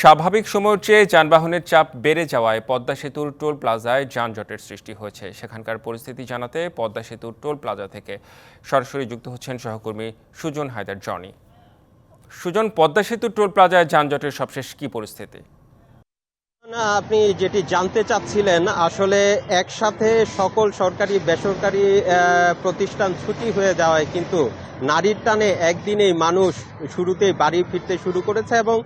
স্বাভাবিক সময়ের চেয়ে যানবাহনের চাপ বেড়ে যাওয়ায় পদ্মা সেতুর টোল প্লাজায় যানজটের সৃষ্টি হয়েছে। সেখানকার পরিস্থিতি জানাতে পদ্মা সেতুর টোল প্লাজা থেকে সরাসরি যুক্ত হচ্ছেন সহকর্মী সুজন হায়দার, জনি। সুজন, পদ্মা সেতুর টোল প্লাজায় যানজটের সবশেষ কী পরিস্থিতি? না, আপনি যেটি জানতে চাচ্ছিলেন, আসলে একসাথে সকল সরকারি, বেসরকারি প্রতিষ্ঠান ছুটি হয়ে যাওয়ায় কিন্তু নারীর টানে একদিনেই মানুষ শুরুতেই বাড়ি ফিরতে শুরু করেছে এবং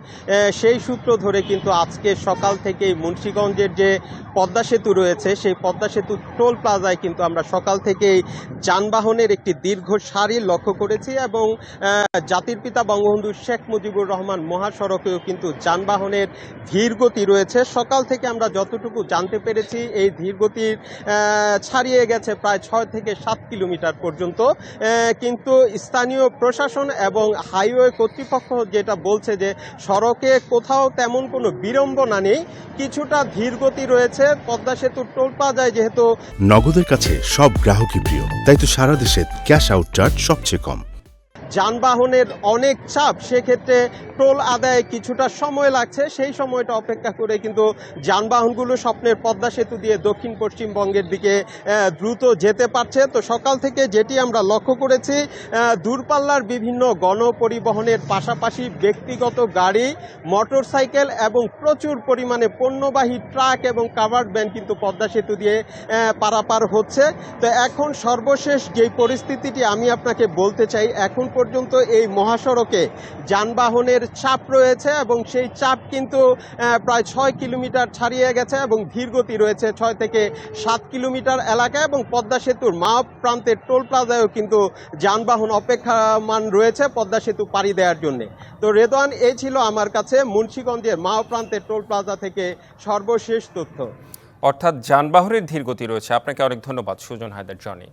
সেই সূত্র ধরে কিন্তু আজকে সকাল থেকেই মুন্সীগঞ্জের যে পদ্মা সেতু রয়েছে, সেই পদ্মা সেতু টোল প্লাজায় কিন্তু আমরা সকাল থেকেই যানবাহনের একটি দীর্ঘ সারি লক্ষ্য করেছি এবং জাতির পিতা বঙ্গবন্ধু শেখ মুজিবুর রহমান মহাসড়কেও কিন্তু যানবাহনের ধীরগতি রয়েছে। সকাল থেকে আমরা যতটুকু জানতে পেরেছি, এই ধীরগতির ছাড়িয়ে গেছে প্রায় ছয় থেকে সাত কিলোমিটার পর্যন্ত। কিন্তু স্থানীয় প্রশাসন এবং হাইওয়ে কর্তৃপক্ষ যেটা বলছে যে, সড়কে কোথাও তেমন কোনো বিড়ম্বনা নেই, কিছুটা ধীরগতি রয়েছে, পদ্মা সেতুর টোল পাওয়া যায় যেহেতু নগদের কাছে সব গ্রাহকই প্রিয়, তাই তো সারা দেশে ক্যাশ আউট চার্জ সবচেয়ে কম। যানবাহনের অনেক চাপ, সেক্ষেত্রে টোল আদায়ে কিছুটা সময় লাগছে। সেই সময়টা অপেক্ষা করে কিন্তু যানবাহনগুলো স্বপ্নের পদ্মা সেতু দিয়ে দক্ষিণ পশ্চিমবঙ্গের দিকে দ্রুত যেতে পারছে। তো সকাল থেকে যেটি আমরা লক্ষ্য করেছি দূরপাল্লার বিভিন্ন গণপরিবহনের পাশাপাশি ব্যক্তিগত গাড়ি, মোটরসাইকেল এবং প্রচুর পরিমাণে পণ্যবাহী ট্রাক এবং কাভার্ড ভ্যান কিন্তু পদ্মা সেতু দিয়ে পারাপার হচ্ছে। তো এখন সর্বশেষ যেই পরিস্থিতিটি আমি আপনাকে বলতে চাই, এখন পর্যন্ত এই মহাসড়কে যানবাহনের চাপ রয়েছে এবং সেই চাপ কিন্তু প্রায় ছয় কিলোমিটার ছাড়িয়ে গেছে এবং ধীরগতি রয়েছে ছয় থেকে সাত কিলোমিটার এলাকা এবং পদ্মা সেতুর মা প্রান্তের টোল প্লাজায়ও কিন্তু যানবাহন অপেক্ষামান রয়েছে পদ্মা সেতু পাড়ি দেওয়ার জন্য। তো রেদওয়ান, এই ছিল আমার কাছে মুন্সীগঞ্জের মা প্রান্তের টোল প্লাজা থেকে সর্বশেষ তথ্য। অর্থাৎ যানবাহনের ধীরগতি রয়েছে। আপনাকে অনেক ধন্যবাদ। সুজন হায়দার, জনি।